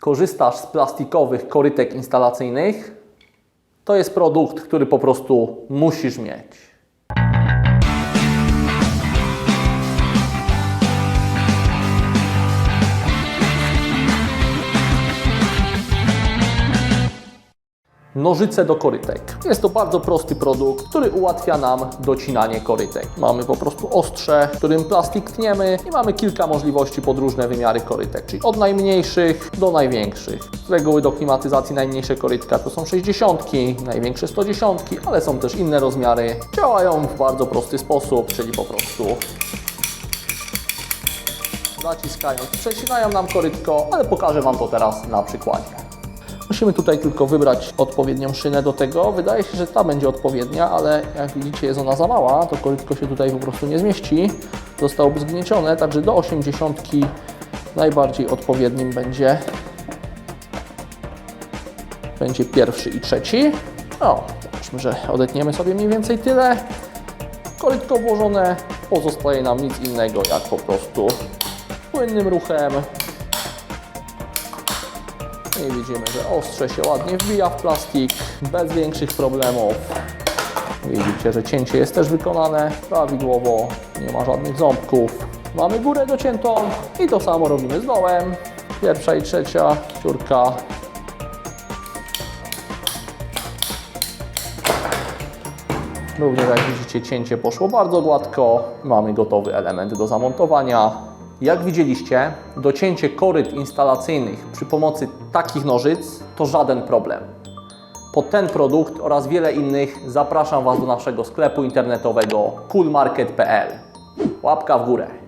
korzystasz z plastikowych korytek instalacyjnych, to jest produkt, który po prostu musisz mieć. Nożyce do korytek. Jest to bardzo prosty produkt, który ułatwia nam docinanie korytek. Mamy po prostu ostrze, którym plastik tniemy i mamy kilka możliwości pod różne wymiary korytek, czyli od najmniejszych do największych. Z reguły do klimatyzacji najmniejsze korytka to są 60, największe 110, ale są też inne rozmiary. Działają w bardzo prosty sposób, czyli po prostu zaciskając przecinają nam korytko, ale pokażę Wam to teraz na przykładzie. Musimy tutaj tylko wybrać odpowiednią szynę do tego. Wydaje się, że ta będzie odpowiednia, ale jak widzicie jest ona za mała, to korytko się tutaj po prostu nie zmieści. Zostałoby zgniecione, także do 80 najbardziej odpowiednim będzie będzie pierwszy i trzeci. No, zobaczmy, że odetniemy sobie mniej więcej tyle. Korytko włożone, pozostaje nam nic innego jak po prostu płynnym ruchem i widzimy, że ostrze się ładnie wbija w plastik bez większych problemów. Widzicie, że cięcie jest też wykonane prawidłowo, nie ma żadnych ząbków. Mamy górę dociętą i to samo robimy z dołem. Pierwsza i trzecia dziurka. Również jak widzicie cięcie poszło bardzo gładko. Mamy gotowy element do zamontowania. Jak widzieliście, docięcie koryt instalacyjnych przy pomocy takich nożyc to żaden problem. Po ten produkt oraz wiele innych zapraszam Was do naszego sklepu internetowego coolmarket.pl. Łapka w górę.